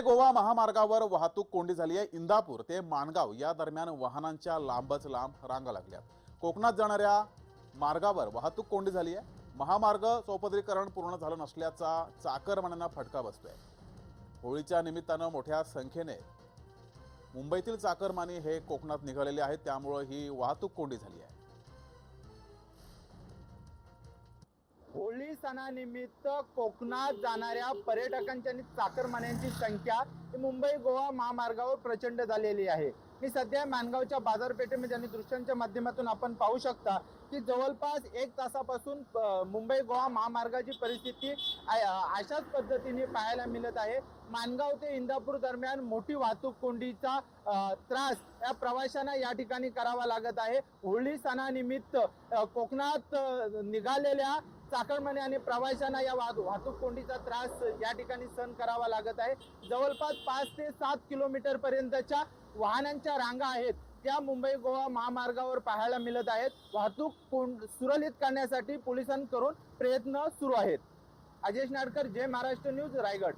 गोवा महामार्गावर वाहतूक कोंडी झाली आहे. इंदापूर ते माणगाव या दरम्यान वाहनांच्या लांबच लांब रांगा लागल्यात. कोकणात जाणाऱ्या मार्गावर वाहतूक कोंडी झाली आहे. महामार्ग चौपदरीकरण पूर्ण झालं नसल्याचा चाकरमान्यांना फटका बसतोय. होळीच्या निमित्तानं मोठ्या संख्येने मुंबईतील चाकरमानी हे कोकणात निघालेले आहेत. त्यामुळं ही वाहतूक कोंडी झाली आहे. सणानिमित्त कोकणात जाणाऱ्या पर्यटकांची आणि चाकरमान्यांची संख्या मुंबई गोवा महामार्गावर प्रचंड झालेली आहे. मी सध्या मानगावच्या बाजारपेठेमध्ये आणि दृश्यांच्या माध्यमातून आपण पाहू शकता की जवळपास एक तासापासून मुंबई गोवा महामार्गाची परिस्थिती अशाच पद्धतीने पाहायला मिळत आहे. मानगाव ते इंदापूर दरम्यान मोठी वाहतूक कोंडीचा त्रास या प्रवाशांना या ठिकाणी करावा लागत आहे. होळी सणानिमित्त कोकणात निघालेल्या चाकरमाने आणि प्रवाशांना या वाहतूक वाहतूक कोंडीचा त्रास या ठिकाणी सहन करावा लागत आहे. जवळपास पाच ते सात किलोमीटरपर्यंतच्या वाहनांच्या रांगा आहेत त्या मुंबई गोवा महामार्गावर पाहायला मिळत आहेत. वाहतूक कोंड सुरळीत करण्यासाठी पोलिसांकडून प्रयत्न सुरू आहेत. अजेश नाडकर जय महाराष्ट्र न्यूज रायगड.